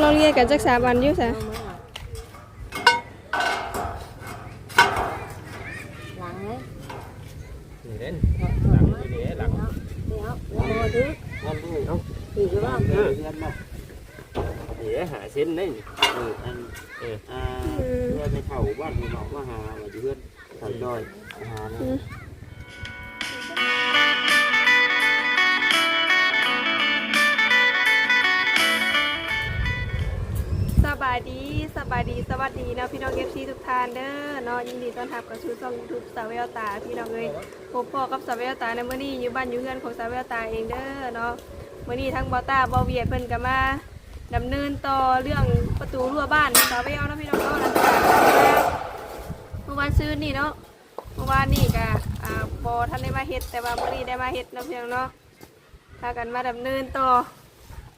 เราเรียนกันจักสามวันอยู่ซะายดีสบายดีสวัสดีเนาะพี่น้อง FC ทุกท่านเด้อเนาะยินดีต้อนรับกับชูช่อง YouTube สาวแววตาพี่น้องเอ้ยพบพ่อกับสาวแววตาในเมื้อนี้อยู่บ้านอยู่เฮือนของสาวแววตาเองเด้อเนาะเมื้อนี้ทั้งบอต้าบอเวียดเพิ่นก็มาดำเนินต่อเรื่องประตูรั้วบ้านสาวแววเนะพี่น้องเนาะหลังจากเมื่อวานซื้อนี่เนาะเมื่อวานนี่ก็อ่าบ่ทันได้มาเฮ็ดแต่ว่าเมื้อนี้ได้มาเฮ็ดเนาะพี่น้องเนาะพากันมาดำเนินต่อ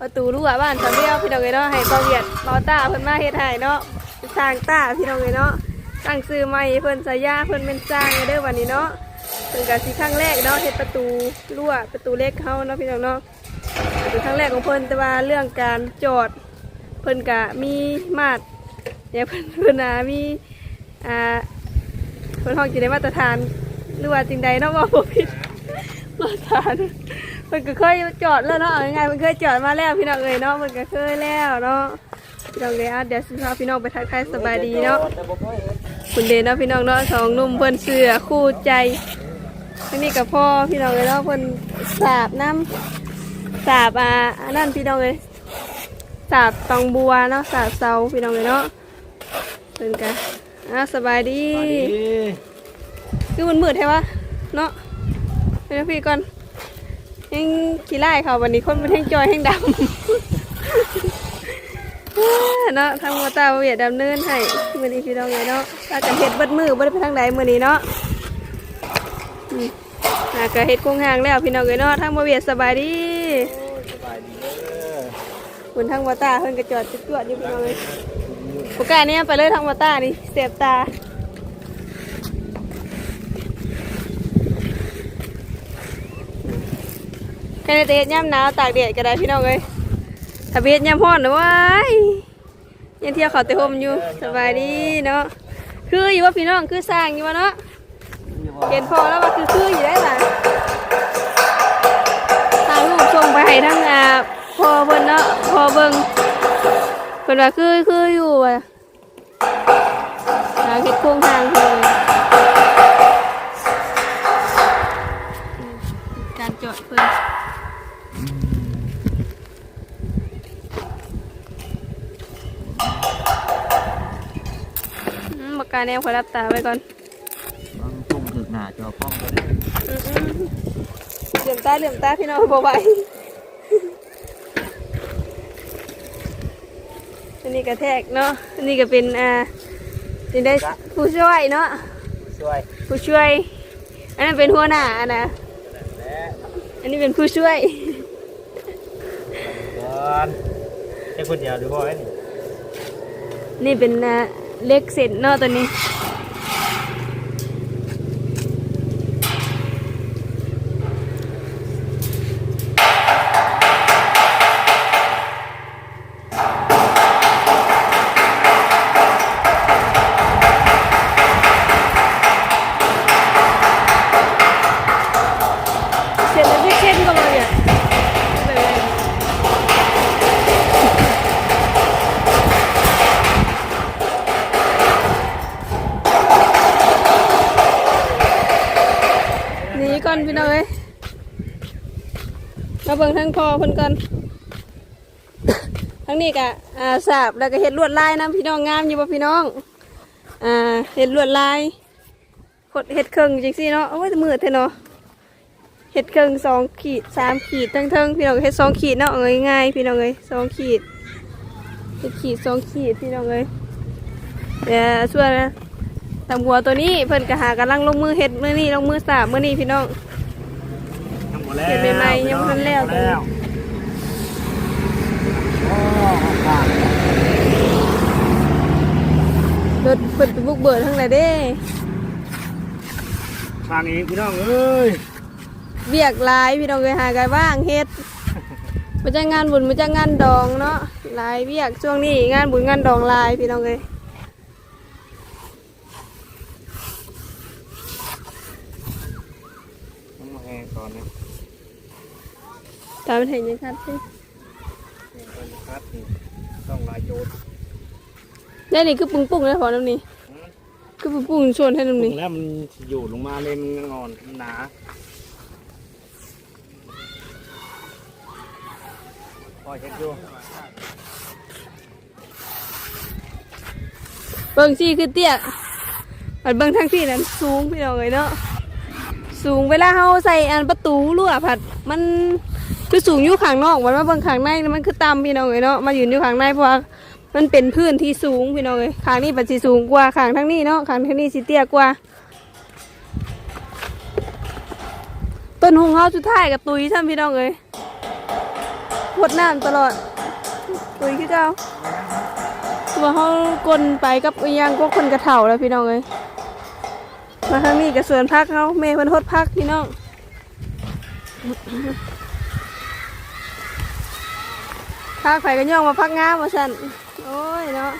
ประตูรั้วบ้านสามเดียวพี่น้องเอ้ยเนาะให้เบาเวียดเบาต้าเพิ่นมาเฮ็ดให้เนาะสร้างต้าพี่น้องเอ้ยเนาะตั้งซื้อใหม่เพิ่นสายาเพิ่นเป็นสร้างเด้อวันนี้เนาะเพิ่นก็สิครั้งแรกเนาะเฮ็ดประตูรั้วประตูเล็กเฮาเนาะพี่น้องเนาะเป็นครั้งแรกของเพิ่นแต่ว่าเรื่องการจอดเพิ่นก็มีมาตรเดี๋ยเพิ่นเพิ่นน่ะมีอ่าเพิ่นห้องสิได้มาตรฐานหรือว่าจริงใดเนาะว่าบ่ผิดมาตรฐาน เพิ่นก็เคยจอดแล้วเนาะเอาง่ายๆเพิ่นเคยจอดมาแล้วพี่น้องเอ้ยเนาะเพิ่นก็เคยแล้วเนาะพี่น้องเอ้ยอะเดี๋ยวสิพาพี่น้องไปทักทายสบายดีเนาะคุณเดนเนาะพี่น้องเนาะสองหนุ่มเพิ่นเสือคู่ใจอันนี้กับพ่อพี่น้องเอ้ยเนาะเพิ่นสาบน้ำสาบอ่าอันนั้นพี่น้องเอ้ยสาบตองบัวเนาะสาบเสาพี่น้องเอ้ยเนาะเพิ่นก็อะสบายดีคือมันมืดแท้วะเนาะไปนะพี่ก่อน ยังขี้ไล่เขาวันนี้คนมันแห้งจอยแห้งดำเนาะทางมอตาเวียดดำเนินให้มือนี้พี่น้องเลยเนาะถ้ากันเห็ดเบิดมือบดไปทางใดมือนี้เนาะอืมอ่าก็เห็ดโครงหางแล้วพี่น้องเลยเนาะทางบ่เวียดสบายดีสบายดีเด้อคุณทางมอตาเพิ่นก็จอดจุดจวดอยู่พี่น้องเลยโอกาสนี้ไปเลยทางมอตานี่เสียบตา แค่ในเตะย่ำหนาวตากแดดก็ได้พี่น้องเลยทะเบียนยามพอนนะว้ายยังเที่ยวเขาเตะโฮมอยู่สบายดีเนาะคืออยู่ว่าพี่น้องคือสร้างอยู่วะเนาะเห็นพอแล้วว่าคือคืออยู่ได้ล่ะทางลูกส่งไปให้ทั้งอาพอเบิ่นเนาะพอเบิ่งเพิ่นว่าคือคืออยู่อะหาเฮ็ดโครงทางเลยอืมการจอดเพิ่น อืมปากกาแนวขอรับตาไว้ก่อนต้องจุ่มถึกหน้าจอป้องก็ได้อืมอืมเหลื่อมตาเหลื่อมตาพี่น้องบอไหวอันนี้กระแทกเนาะอันนี้ก็เป็นอ่าเป็นได้ผู้ช่วยเนาะช่วยผู้ช่วย อันนั้นเป็นหัวหน้าอันนะอันนี้เป็นผู้ช่วยก่อนแค่คนเดียวหรือบ่ไอ้นี่นี่เป็นอ่า เล็กเสร็จเนาะตัวนี้ เบิ่งทางคอเพิ่นก่อนทั้งนี้กะอ่าสาบแล้วก็เห็ดลวดลายนะพี่น้องงามอยู่บ่พี่น้องอ่าเห็ดลวดลายขดเห็ดเครื่องจังซี่เนาะโอ้ยมืดแท้เนาะเห็ดเครื่องสองขีดสามขีดทั้งเทิงๆพี่น้องเห็ดสองขีดเนาะเอาง่ายๆพี่น้องเอ้ยสองขีดเห็ดขีดสองขีดพี่น้องเอ้ยเดี๋ยวส่วนนะตำหัวตัวนี้เพิ่นก็หากำลังลงมือเห็ดมื้อนี้ลงมือสาบมื้อนี้พี่น้องทำหมดแล้วเห็นใหม่ๆยังบ่ทันแล้วทำหมดแล้วโอ้ขาด รถเพิ่นไปบุกเบิดทั้งไหนเด้ทางนี้พี่น้องเอ้ยเบียกหลายพี่น้องเลยหากันว่างเฮ็ดมาจ้างงานบุญมาจ้างงานดองเนาะหลายเบียกช่วงนี้งานบุญงานดองหลายพี่น้องเลยต้องมาแห้งก่อนนะตามไปเห็นยังครับสิ แห้งก่อนนะครับนี่ต้องลายโยน ได้นี่คือปุ้งปุ้งเลยพอน้ำนี่คือปุ้งปุ้งชวนให้น้ำปรุนี่งแล้วมันอยู่ลงมาเลยมันงอนมันหนาพอเช็ดอยู่เบิ่งซี่คือเตี้ยอันเบิ่งทางที่นั้นสูงพี่น้องเลยเนาะสูงเวลาเฮาใส่อันประตูรั่วผัดมันคือสูงอยู่ข้างนอกมันมาเบิ่งข้างในมันคือต่ำพี่น้องเลยเนาะมายืนอยู่ข้างในเพราะว่า มันเป็นพื้นที่สูงพี่น้องเลยข้างนี้ปัจสิสูงกว่าข้างทั้งนี้เนาะข้างทั้งนี้สิเตี้ยกว่า ต้นหงเฮาสุดท้ายกับตุยท่านพี่น้องเลยพดน้ำตลอด ตุยคือเจ้าตัวเฮากลนไปกับอียังก็คนกระเถ่าแล้วพี่น้องเลยมาทางนี้กับสวนพักเฮาเมย์เพิ่นฮดพักพี่น้องพักไผกันย่องมาพักงามมาสั่น โอ้ยเนาะ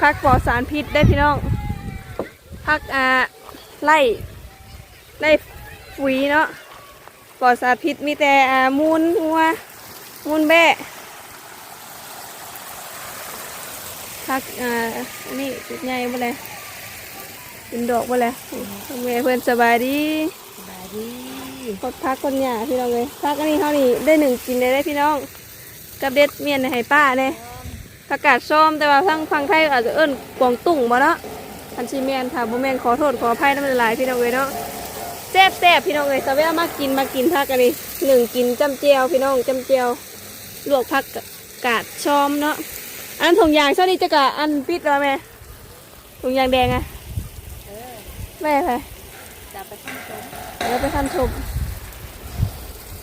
พักปลอดสารพิษได้พี่น้องพักอ่าไล่ไล่ปุ๋ยเนาะปลอดสารพิษมีแต่อ่ามูลวัวมูลแบะพักอ่าอันนี่จุดใหญ่บ่เลยเป็นดอกบ่เลยแม่เพื่อนสบายดีสบายดีกดพักคนหยาพี่น้องเลยพักอันนี้เท่านี้ได้หนึ่งกินได้ได้พี่น้องกับเด็ดเมียนให้ป้าเลย ประกาศซ้อมแต่ว่าทางฟังไทยอาจจะเอิ้นกวางตุ้งบ่เนาะอันซีเมียนค่ะบ่แมนขอโทษขออภัยน้ำลายพี่น้องเลยเนาะแซ่บแซ่บพี่น้องเลยสวัสดีมากินมากินพักอันนี้หนึ่งกินจำเจียวพี่น้องจำเจียวลวกพักกาดซ้อมเนาะอันถุงยางเท่านี้จะกะอันปิดแล้วแม่ถุงยางแดงอะแม่ไปจะไปข้างชมแล้วไปคันชม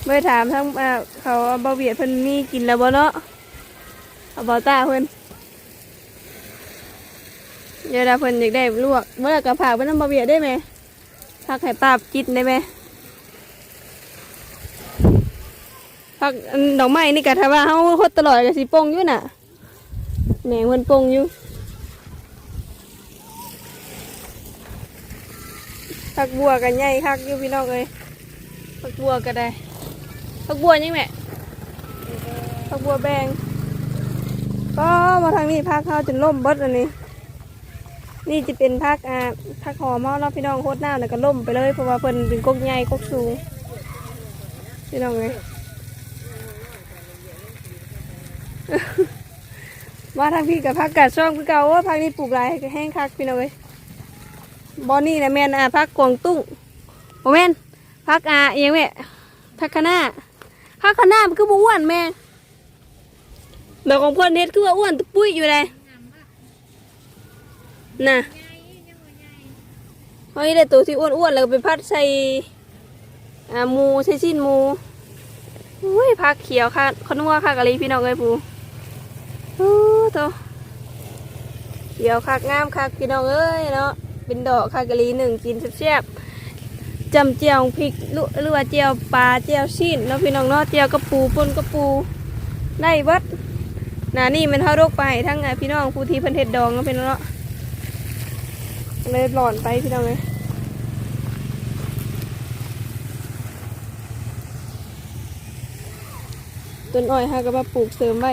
ไปถามทั้งเขาว่าบาเวียดเพิ่นมีกินแล้วบ่เนาะ เอาบอต้าเพิ่นเดี๋ยวดาเพิ่นอยากได้ลวกเมื่อกระผากไปน้ำบาเวียได้ไหมพักให้ป้ากินได้ไหมพักดอกไม้นี่กะถ้าว่าเฮาคดตลอดก็สิปงอยู่น่ะแหน่งเพิ่นปงอยู่พักบัวกันใหญ่คักอยู่พี่น้องเอ้ยพักบัวก็ได้พักบัวยังแม่พักบัวแบง ก็มาทางนี้พักเข้าจนล่มเบิดอันนี้ นี่จะเป็นพักอ่าพักหอมเฮาเนาะพี่น้องโคตรหน้ำแล้วก็ล่มไปเลยเพราะว่าเพิ่นเป็นกกใหญ่กกสูงพี่น้องเอ้ยมาทางพี่กับพักกัดช่องพี่เก่าว่าพักนี้ปลูกหลายแห้งคักพี่น้องเอ้ยบอนนี่นะแมนอะพักกวางตุ้งโอแม่นพักอะอิหยังแม่พักคะน้าพักคะน้ามันคือบ้วนแม่ ดอกของเพื่อนเฮ็ดคือว่าอ้วนตุปุ้ยอยู่เลยน่ะเฮ้ยได้ตัวที่อ้วนๆแล้วก็ไปพัดใส่หมูใส่ชิ้นหมูอุ้ยพักเขียวค่ะขนัวค่ะกะลีพี่น้องเอ้ยปูโอ้โตเขียวคักงามคักพี่น้องเอ้ยเนาะเป็นดอกคากะลีหนึ่งกินแซ่บๆจำเจียวพริกหรือหรือว่าเจียวปลาเจียวชิ้นเนาะพี่น้องเนาะเจียวกระปูปนกระปูได้เบัด หนานี่มันเท่าโรคไปทั้งพี่น้องผู้ที่เพันเทศดองเนาะพี่น้องเนาะเลยหลอนไปพี่น้องเลยต้นอ้อยฮะก็มาปลูกเสริมไว้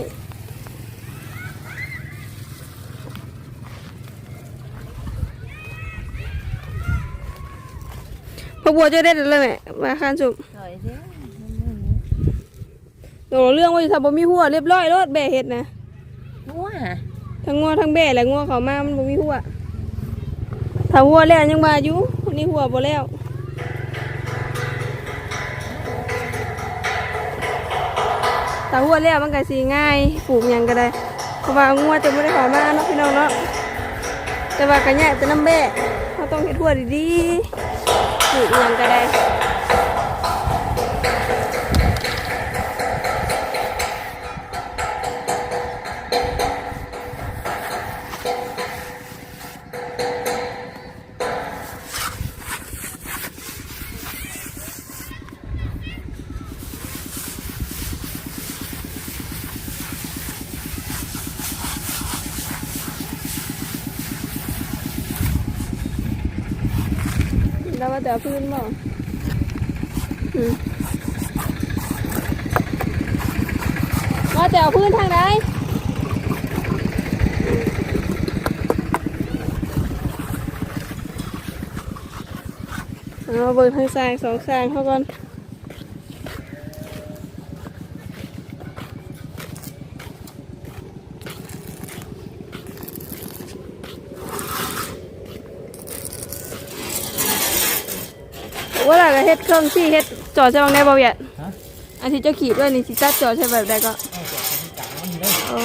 พอบัวจะได้เลยแม่มาคานสุกหน่อย เด้อโอ้เรื่องว่าจะทำบ่มีหัวเรียบร้อยรถแบ่เห็ดนะหัวทั้งงัวทั้งแบ่และงัวเขามามันบ่มีหัวถ้าหัวแล้วยังมาอยู่นี่หัวบ่แล้วถ้าหัวแล้วมันก็สิง่ายปลูกหยังก็ได้เพราะว่างัวจะไม่ได้เขามาเนาะพี่น้องเนาะแต่ว่ากันแยกเป็นน้ำแบ่เขาต้องเฮ็ดหัวดีๆปลูกหยังก็ได้ ว่าแต่พื้นบ่ว่าแต่พื้นทางไหนเอาเบิ่งทางซ้ายสองข้างเขาก่อน ว่าอะไรเฮ็ดเครื่องที่เฮ็ดจอดใช่บ้างได้บ่เวียดอันที่เจ้าขีดด้วยนี่สิจัดจอดใช่แบบใดก็โอ้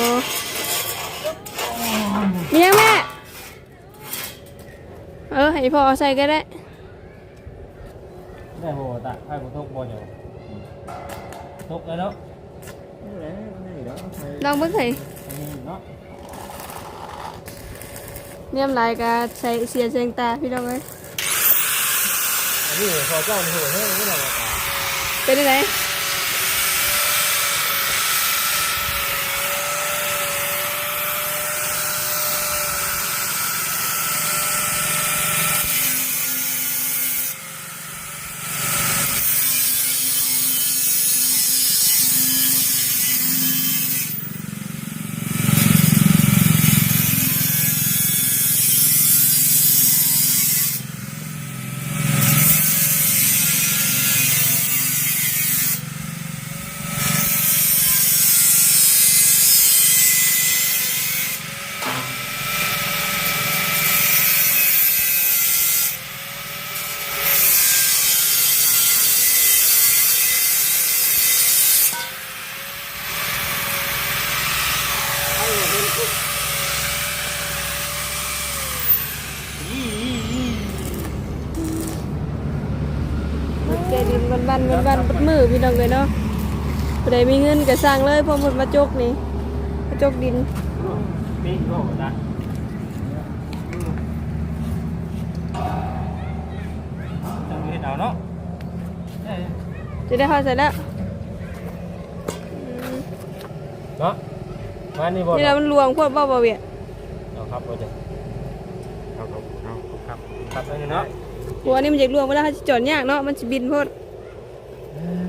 มียังแม่ เออให้พ่อเอาใส่ก็ได้ ได้โหตะให้กูทุกบอลอยู่ทุกแล้วเนาะนี่แหละนี่เนาะใครลองเบิ่งให้อันนี้เนาะเนี่ยมหลายก็ใส่เสียเสียงตาพี่น้องเอ้ยอั นี่พอเจ้าหัวเฮ้ยไม่ได้มาตาเป็นจังไร แกดิ นวันวันวันวันๆปัดมือพี่น้องเลยเนาะผู้ใดมีเงินก็สร้างเลยเพอหมดมาจกนี่มาจกดินปีโหตะจังเห็ดเอาเนาะจะได้เข้าใส่แล้วเนาะมานี่บอลนี่เรามันลวงพวกบ่บ่เวียดเอาครับบอลจ้ะเอาเอาเอาครับครับอันนี้เนาะหัวนี่มันจะลวงเวลาเขาจะจอดยากเนาะมันจะบินโพด สี่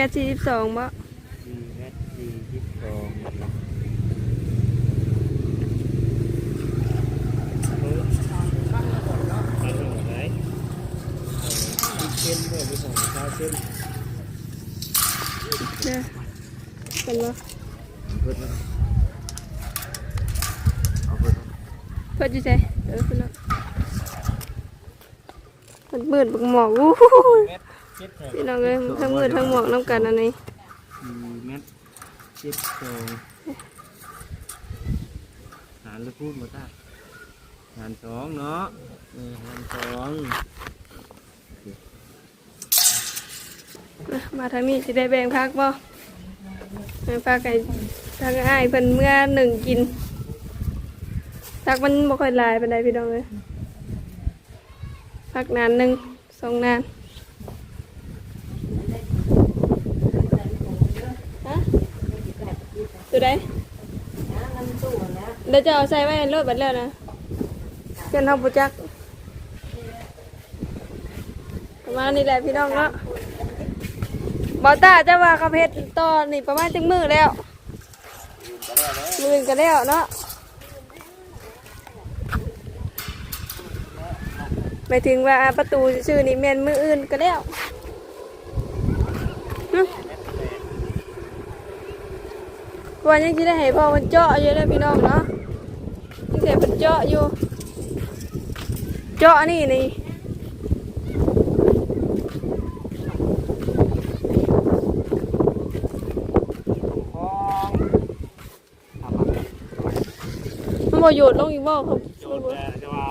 มตรสี่สิบสองบ่สี่เมตรสี่สิบสองเส้นเนี่ยเป็นของชาเส้นเด้อเป็นบ่เพิ่นเอาเพิ่นเพิ่นอยู่ใจเออคุณเนาะมันมืดบักหมอกอู้เม็ดเจ็ดแถว พี่น้องเอ้ยทั้งมืดทั้งหมอกน้ำกันอันนี้สี่เม็ดเจ็ดสองหารหรือพูดมาตั้งหารสองเนาะเออหารสองมาทางนี้สิได้แบ่งพักบ่แบ่งพักไก่ทางอ้ายเพิ่นเมื่อหนึ่งกินพักมันบ่ค่อยหลายปานใดพี่น้องเอ้ยพักนานหนึ่งสองนานฮะ ตัวใดเดี๋ยวจะเอาใส่ไว้ในรถบัดแล้วนะเพื่อนเฮาบ่จักประมาณนี้แหละพี่น้องเนาะบอต้าจะว่ากับเพชรตอนนี่ประมาณจังมือแล้วมือกันแล้วเนาะหมายถึงว่าประตูชื่อนี่เมนมืออื่นก็แล้ว วันยังคิดได้ให้พ่อมันเจาะอยู่เลยพี่น้องเนาะยังเสียเป็นเจาะอยู่ เจาะนี่นี่ทองทำมามันบ่โยดลงอีกบ่ครับโยนแต่จะว่า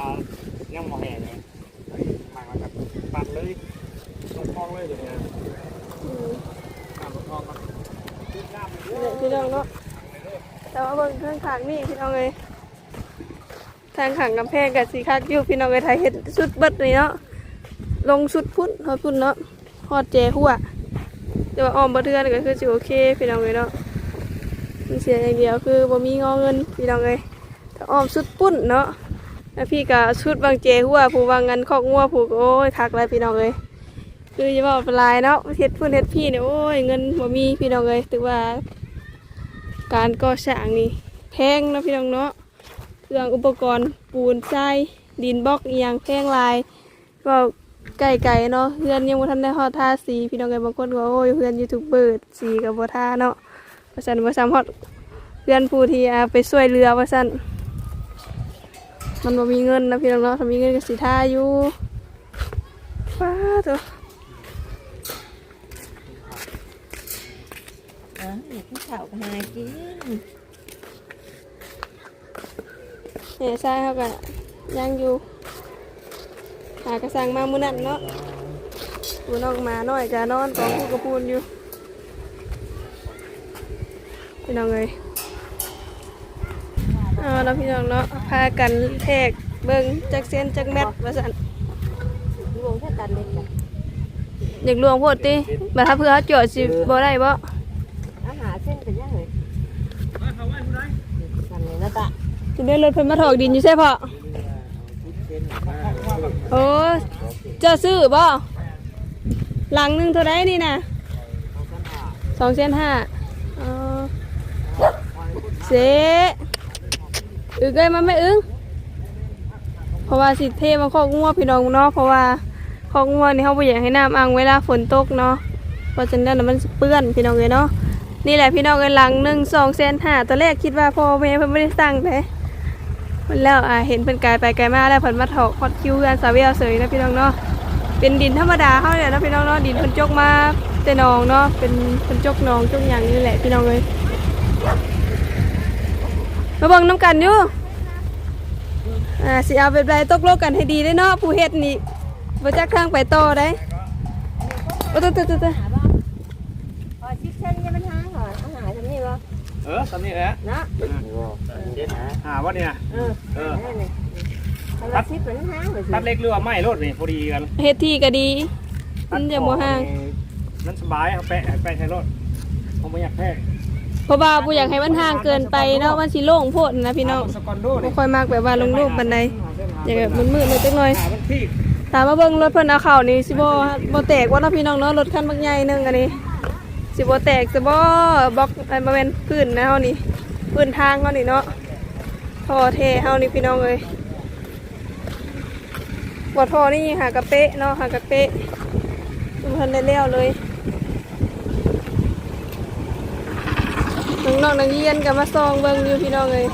ยังมองแห่เลยมามากับปัดเลยลงคลองเลยเดี๋ยวนี้อืมน้ำลงคลองครับน้ำมันเยนี่อะพี่น้องเนาะ แต่ว่าเบิ่งข้างขางนี่พี่น้องเลยทางขางกำแพงกับสีคักอยู่พี่น้องเลยไทยเห็ดสุดเบิดนี่เนาะลงสุดพุ่นฮอดพุ่นเนาะฮอดเจหัวแต่ว่าอ้อมบ่เทือนก็คือสิโอเคพี่น้องเลยเนาะมันเสียอย่างเดียวคือบ่มีงอเงินพี่น้องเลยถ้าอ้อมสุดพุ่นเนาะแล้วพี่ก็ชุดบางเจหัวผู้วางเงินคอกงัวผูกโอ้ยคักเลยพี่น้องเลยคือจะบอกเป็นลายเนาะเฮ็ดพุ่นเฮ็ดพี่เนี่ยโอ้ยเงินบ่มีพี่น้องเลยถือว่า การก่อสร้างนี่แพงนะพี่น้องเนาะเครื่องอุปกรณ์ปูนทรายดินบล็อกอีหยังแพงหลายก็ไก่ไก่เนาะเพื่อนยังบ่ทันได้ฮอดทาสีพี่น้องไงบางคนก็โอ้ยเพื่อนยูทูบเบอร์สีกับบ่ทาเนาะว่าซั่นบ่ซ้ำฮอดเพื่อนผู้ที่อาไปช่วยเรือว่าซั่นมันบ่มีเงินนะพี่น้องเนาะถ้ามีเงินก็สิทาอยู่ป้าตัว อะอยากให้ข้าวก็หากินเนี่ยทรายเขาก็ยังอยู่หากระสังมามื้อนั้นเนาะปูน้องหมาน้อยจะนอนกองคู่กระปูนอยู่พี่น้องเลยเอาแล้วพี่น้องเนาะพากันแทกเบิ่งจักเส้นจักแมทว่าสันรวมแค่ตันเล็กจ้ะอยากลวงโพดติบัดถ้าเพื่อเขาจอดสิบ่ได้บ่ อาหารเส้นเป็นยังไงตันเลยนะ ตะสิได้รถเพิ่นมาถอกดินอยู่ใช่พอโอ้เจะซื้อบ่หลังหนึงเท่าไรนี่นะสองเส้นห้าอ๋อเสอึกเอ้ยมันไม่อึ้งเพราะว่าสิเทมาคอกงัวพี่น้องเนาะเพราะว่าคอกงัวนี่เขาบ่อยากให้น้ำอังเวลาฝนตกเนาะเพราะฉะนั้นน่ะมันสิเปื้อนพี่น้องเลยเนาะนี่แหละพี่น้องเอ้ยหลังหนึ่งสองเซนห้าตอนแรกคิดว่าพ่อแม่เพิ่นไม่ได้สั่งแต่ มันแล้วอ่าเห็นเพิ่นกายไปไกลมาแล้วเพิ่นมาถอกฮอดคิวกันสาวเวียเสยนะพี่น้องเนาะเป็นดินธรรมดาเขาเนี่ยนะพี่น้องเนาะดินเพิ่นจกมาแต่นองเนาะเป็นเพิ่นจกนองจกหยังนี่แหละพี่น้องเลยมาเบิ่งน้ำกันอยู่อ่าสิเอาแบบใดตกลงกันให้ดีได้เนาะผู้เฮ็ดนี่บ่จักทางไปต่อได้โอ้ตตตต หาบ้างพอชิปเส้นยังมันหาก่อนอาหารทำนี่บ่ เออตอนนี้แหละนะเจ็ดนะหาว่าเนี่ยเออเออนั่นนี่ทำมาชิปเป็นหางเลยสิตัดเล็กหรือว่าไม่รถนี่พอดีกันเฮ็ดที่ก็ดีมันจะบ่ห่างนั่นสบายเอาแปะแปะใช้รถผมไม่อยากแพะเพราะว่าบ่อยากให้มันห่างเกินไปเนาะมันสิโล่งโพดนะพี่น้องสกอนโดบ่นี่ค่อยมักแบบว่าโล่งๆปานใดอยากแบบมืดๆหน่อยจักหน่อยหามันพี่ตามมาเบิ่งรถเพิ่นเอาเข้านี่สิบ่บ่แตกว่าเนาะพี่น้องเนาะรถคันบักใหญ่หนึงอันนี้ สิบ่แตกสิบ่บล็อกไอันบ่แม่นพื้นนะเฮานี่พื้นทางเฮานี่เนาะท่อเทเฮานี่พี่น้องเอ้ยบอทอนี่หากระเป๊ะเนาะหากระเป๊ะมันได้เลี้ยวเลยน้องๆนักเรียนก็มาซองเบิ่งอยู่พี่น้องเอ้ย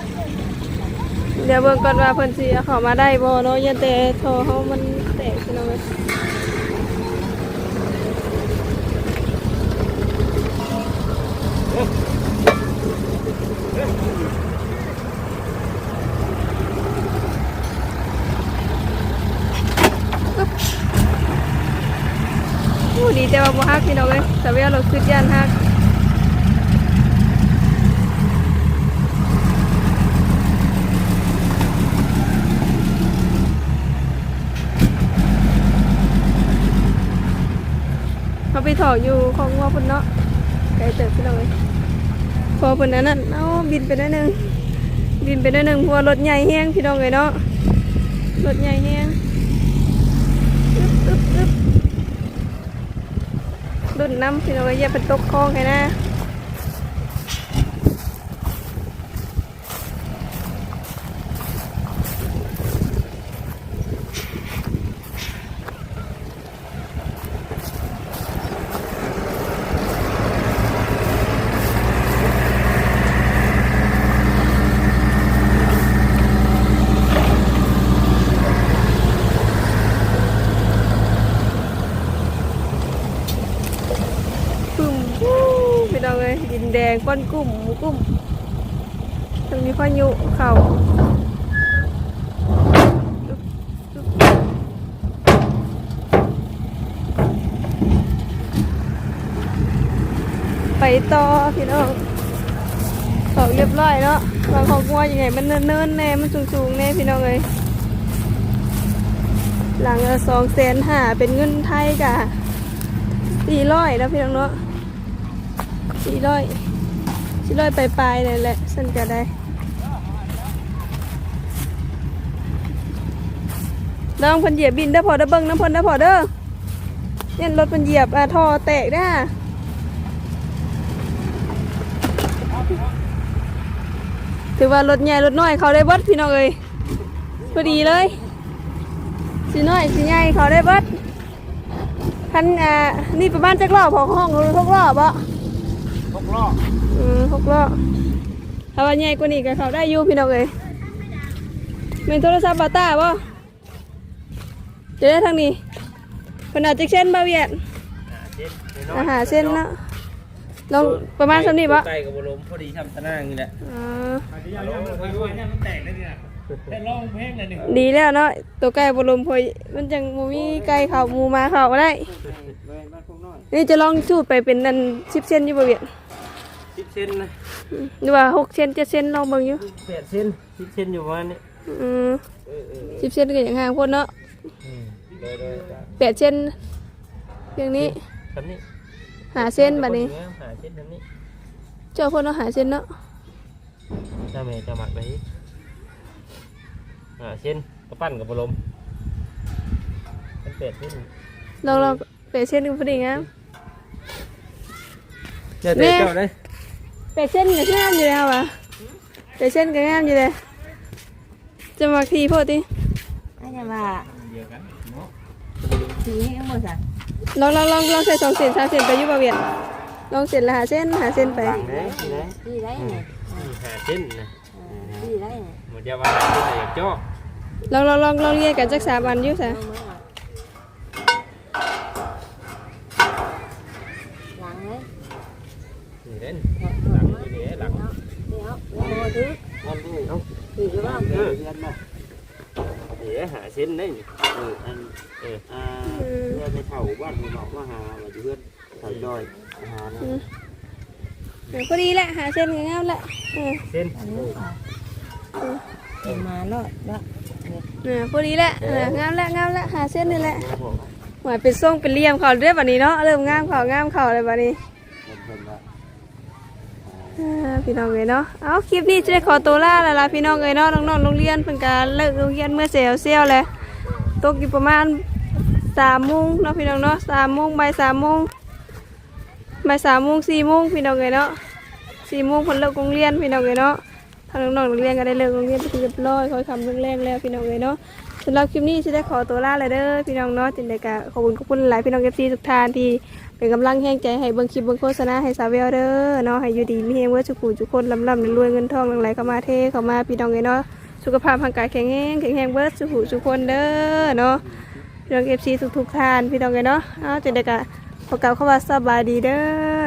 เดี๋ยวเบิ่งก่อนว่าเพิ่นสิเอาเข้ามาได้บ่เนาะอย่าแต่โทรเฮามันแตกพี่น้องเอ้ย โอ้ดีแต่ว่าบ่ฮักพี่น้องเอ้ยแต่ว่า เราคืดย่านฮักเขาไปถออยู่ของว่าพุ่นเนาะไกลเติบพี่น้องเอ้ยพอพิ่นนั้นน่ะเอ้าบินไปได้หนึงบินไปได้หนึงพราะว่ารถใหญ่แฮงพี่น้องเอ้ยเนาะรถใหญ่แฮงอึ๊บอึ๊บอึ๊บ ดุ นน้ำพี่น้องอย่าเปตกคลองไงนะปึ้มวู้พี่น้องเลยดินแด งก้นกุ้มหมูกุ้มตรงนี้พายุเข่าไปต่อพี่น้องออกเรียบร้อยเนาะวางของงัวยังไงมันเนินๆแน่มันสูงๆแน่พี่น้องเลยหลังละสองแสนห้าเป็นเงินไทยกะสี่ร้อยแล้วพี่น้องเนาะสี่ร้อย สี่ร้อยปลายๆเลยแหละฉันก็ได้ลองพันเหยียบบินได้พอได้เบิ้งน้ำเพนได้พอเด้อเนี่ยรถเพันเหยียบอะท่อแตกได้ถือว่ารถใหญ่รถน้อยเขาได้เบิดพี่น้องเอ้ยพอดีเลยสีน้อยสีใหญ่เขาได้เบิดคันอ่านี่ประมาณจักรอบของห้องหกรอบอะ หกล้ออืมหกรอบถ้าว่าใหญ่กว่านี้ก็เขาได้อยู่พี่น้องเอ้ยเป็นโทรศัพท์บาต้าบ่จะได้ทางนี้ขนาดจักเส้นบาเวียดอาหารเส้นเนาะลองประมาณสำนี้บ่ใกล้กับบลมพอดีทำตะนางนี่แหละอ่าอาจจะยังยังมันยังมันแตกเลยเนี่ยแต่ร้องเพลงเลยนี่ดีแล้วเนาะตัวไก่บรมพอยมันจังบ่มีไก่เขาหมูมาเขาได้บ้านพวกน้อยนี่จะลองสูดไปเป็นนันสิบเซนอยู่บาเวียด สิบเซนนะอืมหรือว่าหกเซนเจ็ดเซนลองเบิ่งอยู่แปดเซนสิบเซนอยู่ประมาณนี้อืมเออเออสิบเซนก็อย่างห่างพ้นเนาะอืมเลยเลยจ้ะแปดเซนอย่างนี้ทำนี่หาเซนแบบนี้หาเส้นทำนี่เจ้าพ้นเนาะหาเซนเนาะถ้าแม่จะหมักไปหาเส้นกระปั้นกับบลมเป็นแปดเส้นลองลองแปดเซนก็พอดีงามเจ้าเจ้าเลย แปดเซนก็งามอยู่แล้ววะแปดเซนก็งามอยู่เลยจะมาทีโพดดิอันนี้ว่าเดียวกันเนาะสีให้หมดสันลองลองลองลองใส่สองเซนสามเซนไปอยุบาเวียนลองเซนละหาเซนหาเซนไปฝั่งไหนที่ไหนสีได้เนี่ยหาเส้นนะสีได้เนี่ยหมดยาวันหาเส้นอะไรจ้อลองลองลองลองเรียนกันจักสามอันอยุ่ซะ เอามือมาหลังเลย นี่เด่น เดี๋ยว หลัง เดี๋ยว นี่เด้หลัง เดี๋ยวเดี๋ยวถือ นั่นนี่ เอ้าถือหรือเปล่าเออเดี๋ยวหาเส้นได้เอออันเอออ่าเพื่อไปเผาบ้านหมู่เนาะว่าหาว่าเพื่อนเผาดอยหานะอืมเออพอดีแหละหาเซนก็งามแหละเส้นเอ็มมาลอดละเออพอดีแหละงามแหละงามแหละหาเส้นนี่แหละหมายเป็นทรงเป็นเลี่ยมเขาเรียบวันนี้เนาะเริ่มงามเขางามเขาเลยวันนี้ พี่น้องเลยเนาะ เอาคลิปนี้จะได้ขอตัวลาแล้วล่ะพี่น้องเลยเนาะ น้องๆโรงเรียนเพิ่นการเลิกโรงเรียนเมื่อเสียวเซียวเลยตกอยู่ประมาณสามโมงเนาะพี่น้องเนาะสามโมงบ่ายสามโมงบ่ายสามโมงสี่โมงพี่น้องเลยเนาะสี่โมงเพิ่นเลิกโรงเรียนพี่น้องเลยเนาะทางน้องๆโรงเรียนก็ได้เลิกโรงเรียนไปนที่เรียบร้อยคอยคำเรื่องแรกแล้วพี่น้องเลยเนาะ สำหรับคลิปนี้สิได้ขอตัวลาเลยเด้อพี่น้องเนาะจินเดกะขอบคุณขอบคุณหลายพี่น้องเอฟซีทุกท่านที่เป็นกำลังแห่งใจให้เบิ่งคลิปเบิ่งโฆษณาให้สาวเวลเด้อเนาะให้อยู่ดีมีเฮงเว่าสุขุทุกคนลำลำรวยเงินทองหลังไหลเข้ามาเทเข้ามาพี่น้องเอ้ยเนาะสุขภาพร่างกายแข็งแรงแข็งแรงเบิดสุขุทุกคนเด้อเนาะพี่น้องเอฟซีทุกทุกท่านพี่น้องเอ้ยเนาะเอาจินเดกะขอกล่าวคำว่าสบายดีเด้อ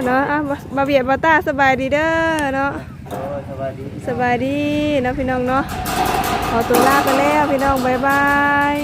เนาะอะมาเบียดมาตาสบายดีเด้อเนาะ สบายดีนะพี่น้องเนาะขอตัวลาไปแล้วพี่น้องบ๊ายบาย